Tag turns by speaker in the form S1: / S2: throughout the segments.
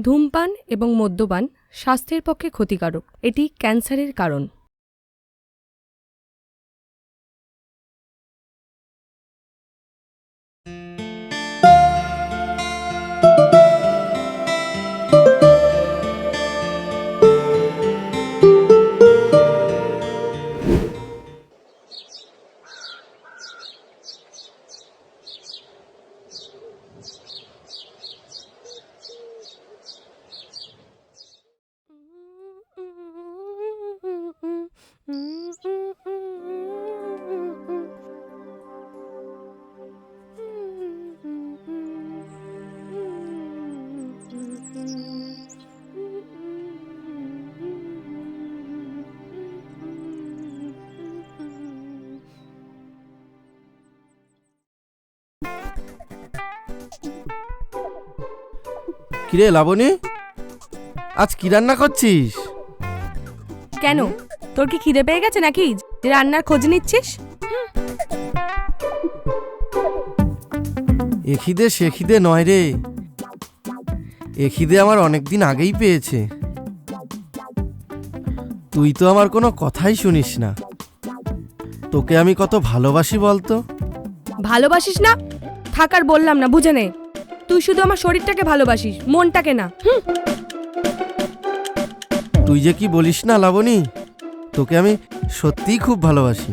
S1: ধূমপান এবং মদ্যপান স্বাস্থ্যের পক্ষে ক্ষতিকারক। এটি ক্যান্সারের কারণ।
S2: কিরে লাবণী? আজ কি রান্না করছিস?
S1: কেন? তোর কি খিদে পেয়ে গেছে নাকি? যে রান্নার খোঁজ নিচ্ছিস?
S2: এ খিদে সে খিদে নয় রে। এ খিদে আমার অনেক দিন আগেই পেয়েছে। তুই তো আমার কোনো কথাই শুনিস না। তোকে আমি কত ভালোবাসি বলতো?
S1: ভালোবাসিস না? থাকার বললাম না বুঝে নে। তুই শুধু আমার শরীরটাকে ভালোবাসিস মনটাকে না। হুম,
S2: তুই যে কি বলিস না লাবণী তোকে আমি সত্যিই খুব ভালোবাসি।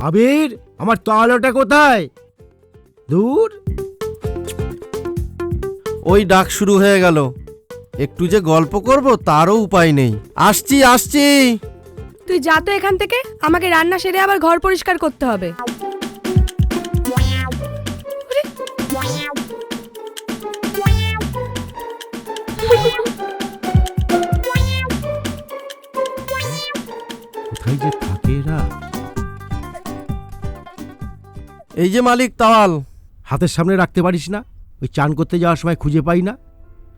S3: আবির আমার তলোটা কোথায়? দূর।
S2: ওই ডাক শুরু হয়ে গেল। একটু যে গল্প করব তারও উপায় নেই। আসছি আসছি।
S1: তুই যা তো এখান থেকে আমাকে রান্না সেরে আবার ঘর পরিষ্কার করতে হবে।
S2: এই যে মালিক তাওয়াল।
S3: হাতের সামনে রাখতে পারিস না ওই চান করতে যাওয়ার সময় খুঁজে পাই না।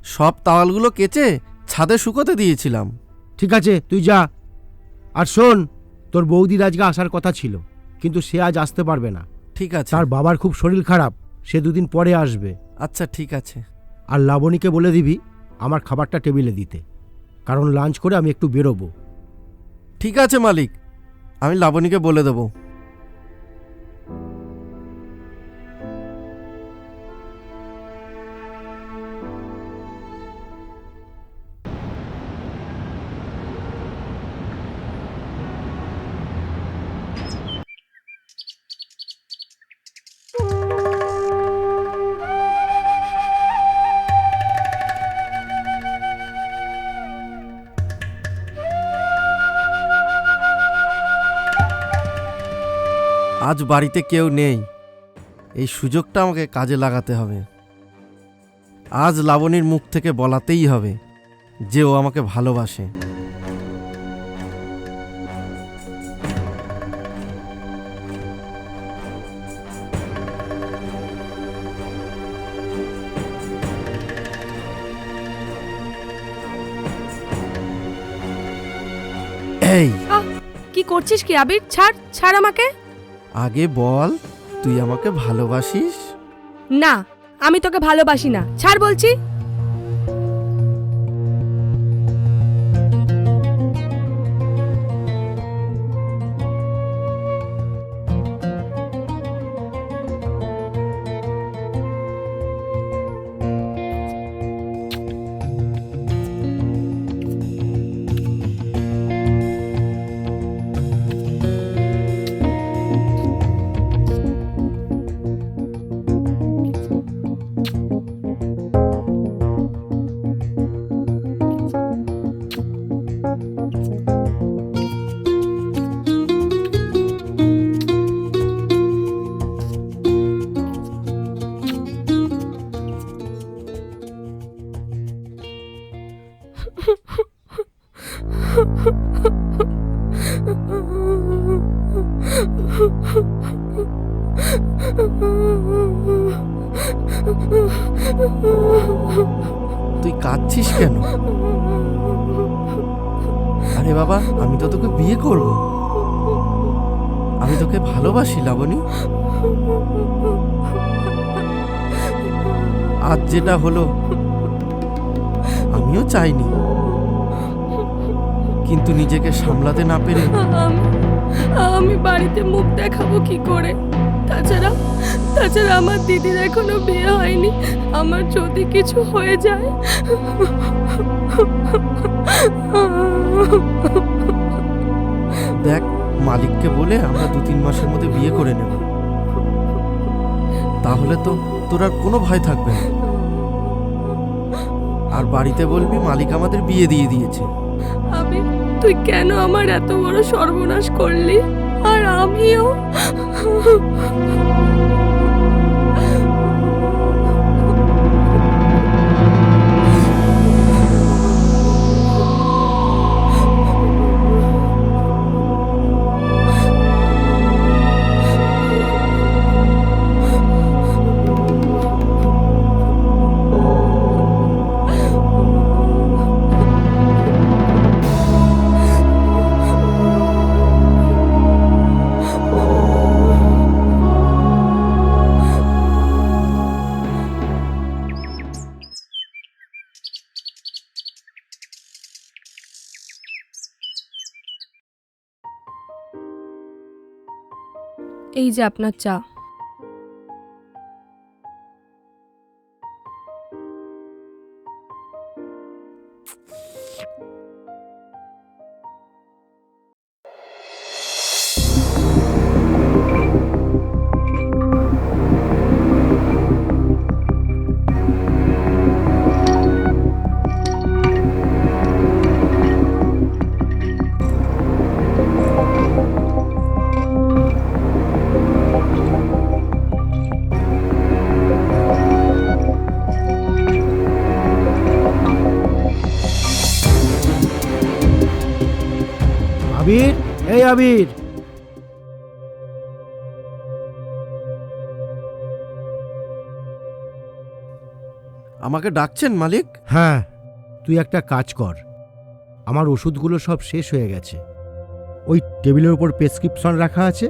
S2: সব তাওয়ালগুলো কেচে ছাদে শুকোতে দিয়েছিলাম।
S3: ঠিক আছে তুই যা। আর শোন তোর বৌদির আজকে আসার কথা ছিল কিন্তু সে আজ আসতে পারবে না।
S2: ঠিক আছে।
S3: তার বাবার খুব শরীর খারাপ সে দুদিন পরে আসবে।
S2: আচ্ছা ঠিক আছে।
S3: আর লাবণীকে বলে দিবি আমার খাবারটা টেবিলে দিতে। কারণ লাঞ্চ করে আমি একটু বেরোবো।
S2: ঠিক আছে মালিক আমি লাবণীকে বলে দেবো। আজ বাড়িতে কেউ নেই। এই সুযোগটা আমাকে কাজে লাগাতে হবে। আজ লাবণীর মুখ থেকে বলাতেই হবে যে ও আমাকে ভালোবাসে। এই!
S1: আহ কি করছিস কি আবির? ছাড় ছাড় আমাকে।
S2: আগে বল তুই আমাকে ভালোবাসিস?
S1: না আমি তোকে ভালোবাসি না। ছাড় বলছি।
S2: ভালোবাসি লাবণী। আজ যেটা হলো আমিও চাইনি। কিন্তু নিজেকে সামলাতে না পেরে
S1: আমি আমি বাড়িতে মুখ দেখাবো কি করে? তাছাড়া তাছাড়া আমার দিদির এখনও বিয়ে হয়নি। আমার যদি কিছু হয়ে যায়
S2: দেখ মালিককে বলে আমরা দু তিন মাসের মধ্যে বিয়ে করে নেব। তাহলে তো তোর আর কোনো ভয় থাকবে না। আর বাড়িতে বলবি মালিক আমাদের বিয়ে দিয়ে দিয়েছে।
S1: আমি, তুই কেন আমার এত বড় সর্বনাশ করলি? আর আমিও? এই যে আপনার চা।
S3: আবির
S2: আমাকে ডাকছেন মালিক?
S3: হ্যাঁ তুই একটা কাজ কর। আমার ওষুধগুলো সব শেষ হয়ে গেছে। ওই টেবিলের উপর প্রেসক্রিপশন রাখা আছে।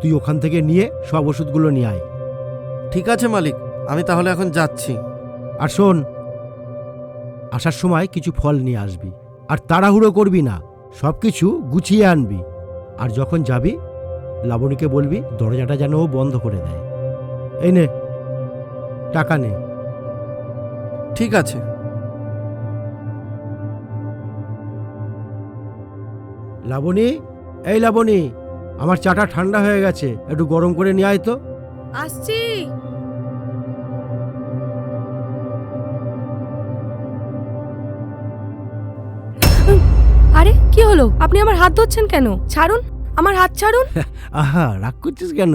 S3: তুই ওখান থেকে নিয়ে সব ওষুধগুলো নিয়ে আয়।
S2: ঠিক আছে মালিক আমি তাহলে এখন যাচ্ছি।
S3: আর শোন আসার সময় কিছু ফল নিয়ে আসবি। আর তাড়াহুড়ো করবি না সব কিছু গুছিয়ে আনবি। আর যখন যাবি লাবণীকে বলবি দরজাটা যেন ও বন্ধ করে দেয়। এই নে টাকা নে।
S2: ঠিক আছে।
S3: লাবণী এই লাবণী আমার চাটা ঠান্ডা হয়ে গেছে একটু গরম করে নিয়ে আয় তো।
S1: আসছি। আরে, কি হলো? আপনি আমার হাত ধরছেন কেন? ছাড়ুন, আমার হাত ছাড়ুন।
S3: আহা, রাগ করছিস কেন?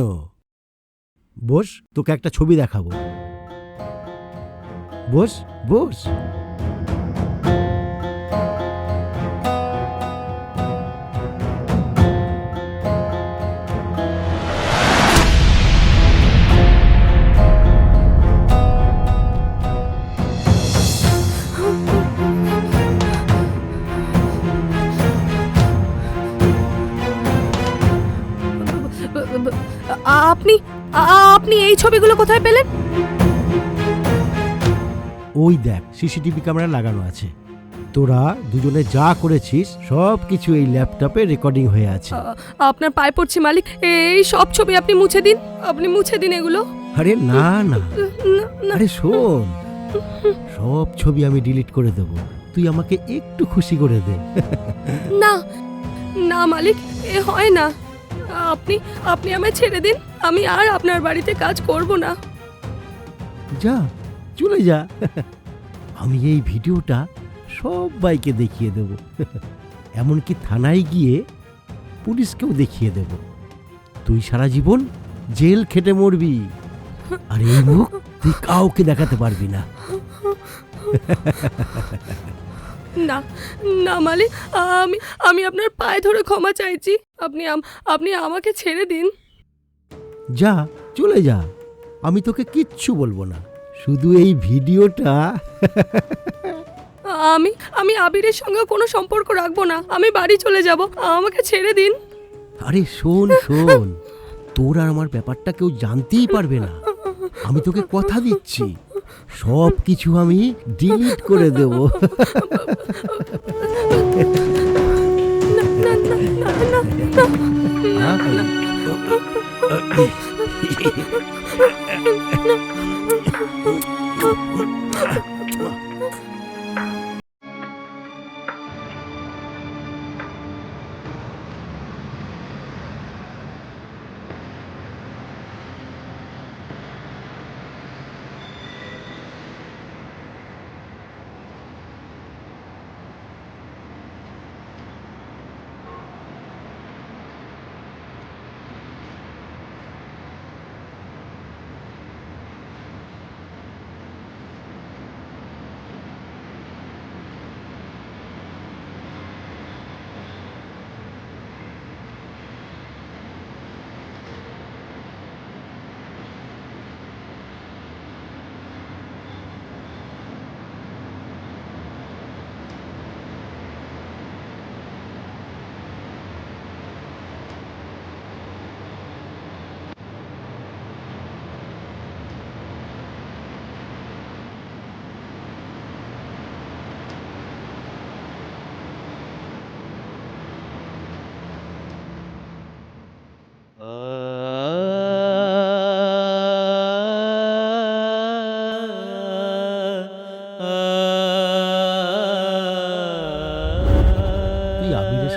S3: বস, তোকে একটা ছবি দেখাবো। বস বস।
S1: আপনি আপনি এই ছবিগুলো কোথায় পেলেন?
S3: ওই দেখ সিসিটিভি ক্যামেরা লাগানো আছে। তোরা দুজনে যা করেছিস সব কিছু এই ল্যাপটপে রেকর্ডিং হয়ে আছে।
S1: আপনার পায়ে পড়ছি মালিক এই সব ছবি আপনি মুছে দিন আপনি মুছে দিন এগুলো।
S3: আরে না না।
S1: না, না।
S3: আরে শোন সব ছবি আমি ডিলিট করে দেব। তুই আমাকে একটু খুশি করে দে।
S1: না না মালিক এ হয় না। আপনি আপনি আমায় ছেড়ে দিন। আমি আর আপনার বাড়িতে কাজ করব না।
S3: যা, চলে যা। আমি এই ভিডিওটা সবাইকে দেখিয়ে দেব। এমনকি থানায় গিয়ে পুলিশকেও দেখিয়ে দেব। তুই সারা জীবন জেল খেটে মরবি। আর এই মুখ তুই কাউকে দেখাতে পারবি না।
S1: না না মালিক আমি আমি আপনার পায়ে ধরে ক্ষমা চাইছি। আপনি আম- আপনি আমাকে ছেড়ে দিন।
S3: যা চলে যা। আমি তোকে কিচ্ছু বলব না। শুধু এই ভিডিওটা।
S1: আমি আমি আবিরের সঙ্গে কোনো সম্পর্ক রাখব না। আমি বাড়ি চলে যাব। আমাকে ছেড়ে দিন।
S3: আরে শোন শোন। তোর আর আমার ব্যাপারটা কেউ জানতেই পারবে না। আমি তোকে কথা দিচ্ছি। সব কিছু আমি ডিলিট করে দেব তুই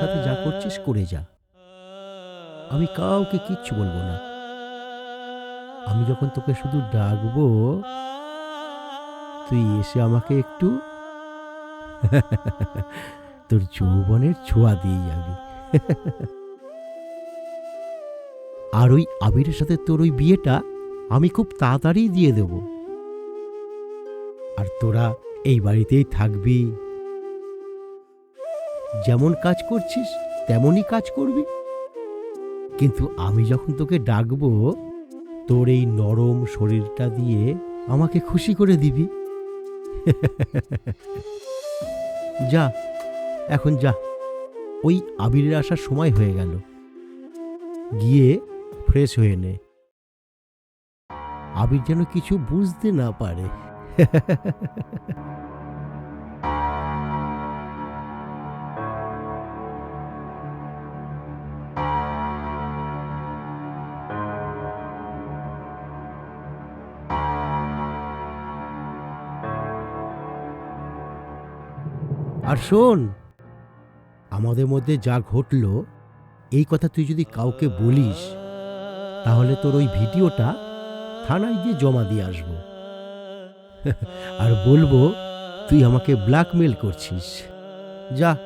S3: সাথে যা করছিস করে যা। আমি কাউকে কিচ্ছু বলব না। আমি যখন তোকে শুধু ডাকবো, তুই এসে আমাকে একটু তোর যৌবনের ছোঁয়া দিয়ে যাবি। আর ওই আবিরের সাথে তোর ওই বিয়েটা আমি খুব তাড়াতাড়ি দিয়ে দেব। আর তোরা এই বাড়িতেই থাকবি। যেমন কাজ করছিস, তেমনই কাজ করবি। কিন্তু আমি যখন তোকে ডাকবো, তোর এই নরম শরীরটা দিয়ে আমাকে খুশি করে দিবি। যা, এখন যা। ওই আবিরের আসার সময় হয়ে গেল। গিয়ে ফ্রেশ হয়ে নে। আবির যেন কিছু বুঝতে না পারে। আর শোন, আমাদের মধ্যে যা ঘটল, এই কথা তুই যদি কাউকে বলিস, তাহলে তোর ওই ভিডিওটা থানায় গিয়ে জমা দিয়ে আসব। আর বলব, তুই আমাকে ব্ল্যাকমেল করছিস। যা।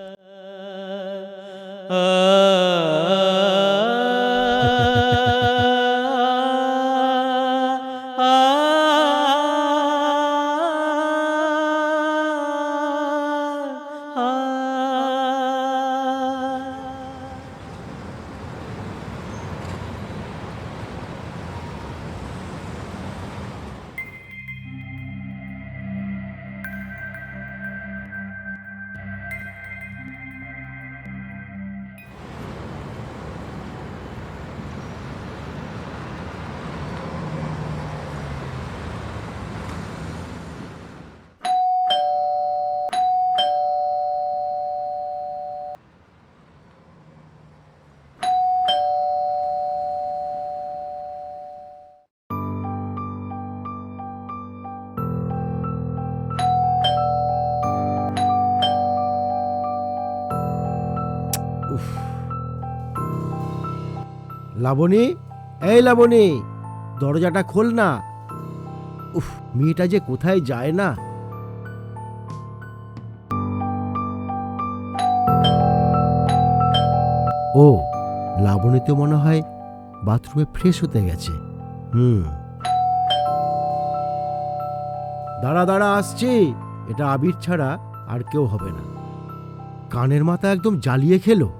S3: লাবণী, এই লাবণী, দরজাটা খোল না। উফ, মেয়েটা যে কোথায় যায় না? ও, লাবণী তো মনে হয় বাথরুমে ফ্রেশ হতে গেছে। হুম। দাঁড়া দাঁড়া, আসছি। এটা আবির ছাড়া আর কেউ হবে না। কানের মাথা একদম জ্বালিয়ে খেলো।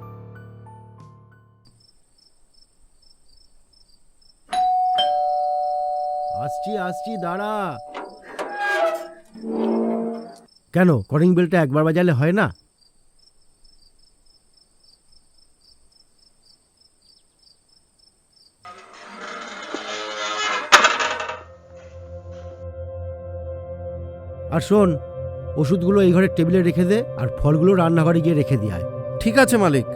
S3: আসছি আসছি, দাঁড়া। কেন? কলিং বেলটা একবার বাজালে হয় না? আর শোন, ওষুধগুলো এই ঘরের টেবিলে রেখে দে, আর ফলগুলো রান্নাঘরে গিয়ে রেখে দিয়ে
S2: ঠিক আছে, মালিক।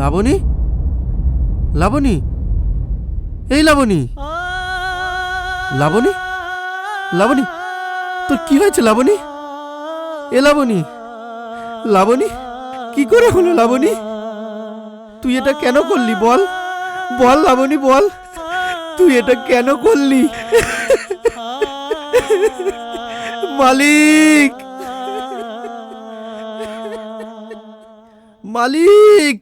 S2: লাবণী? লাবণী? এই লাবণী। লাবণী? লাবণী, তোর কি হয়েছে লাবণী? এ লাবণী লাবণী, কি করে হলো লাবণী? তুই এটা কেন করলি বল? বল লাবণী, বল। তুই এটা কেন করলি? মালিক! মালিক!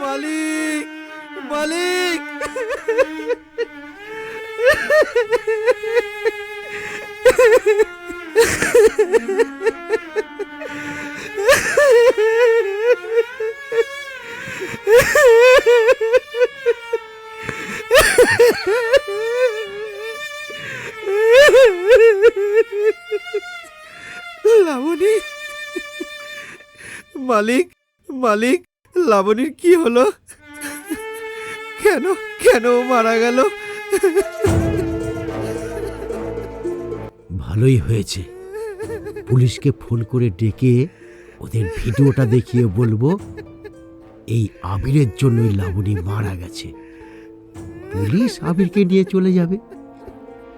S2: মালিক মালিক। লাবণী? মালিক মালিক, লাবণীর কি হলো? কেন কেন মারা গেল?
S3: ভালোই হয়েছে। পুলিশকে ফোন করে ডেকে ওদের ভিডিওটা দেখিয়ে বলব, এই আবিরের জন্যই লাবণী মারা গেছে। পুলিশ আবিরকে নিয়ে চলে যাবে,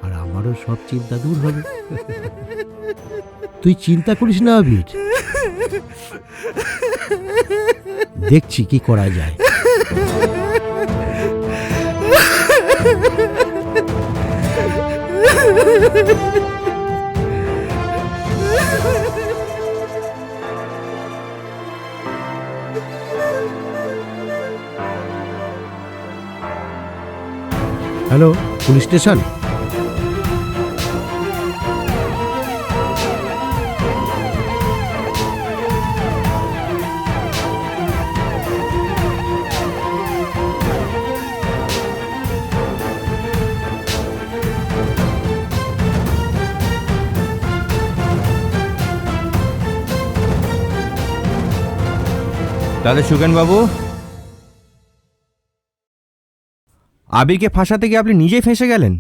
S3: আর আমারও সব চিন্তা দূর হবে। তুই চিন্তা করিস না আবির দেখছি কি করা যায়। Hello police station?
S4: তাহলে সুকেন বাবু, আবিরকে ফাঁসাতে গিয়ে আপনি নিজেই ফেঁসে গেলেন?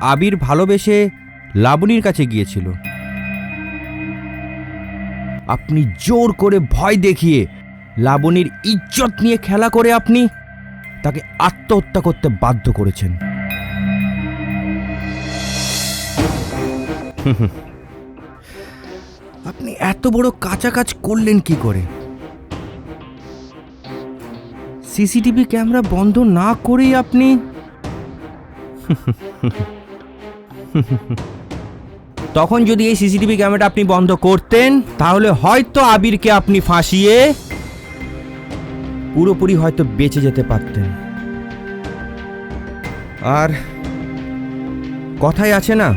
S4: আবির ভালোবেসে লাবণীর কাছে গিয়েছিল। আপনি জোর করে ভয় দেখিয়ে লাবণীর ইজ্জত নিয়ে খেলা করে আপনি তাকে আত্মহত্যা করতে বাধ্য করেছেন। আপনি এত বড় কাঁচা কাজ করলেন কি করে? সিসিটিভি ক্যামেরা বন্ধ না করেই আপনি তখন যদি এই সিসিটিভি ক্যামেরাটা আপনি বন্ধ করতেন, তাহলে হয়তো আবিরকে আপনি ফাঁসিয়ে পুরোপুরি হয়তো বেঁচে যেতে পারতেন। আর কথাই আছে না,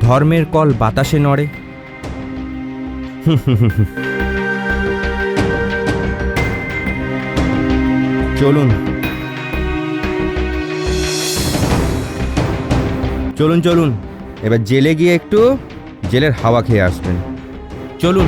S4: ধর্মের কল বাতাসে নড়ে। চলুন। চলুন চলুন। এবার জেলে গিয়ে একটু জেলের হাওয়া খেয়ে আসবেন। চলুন।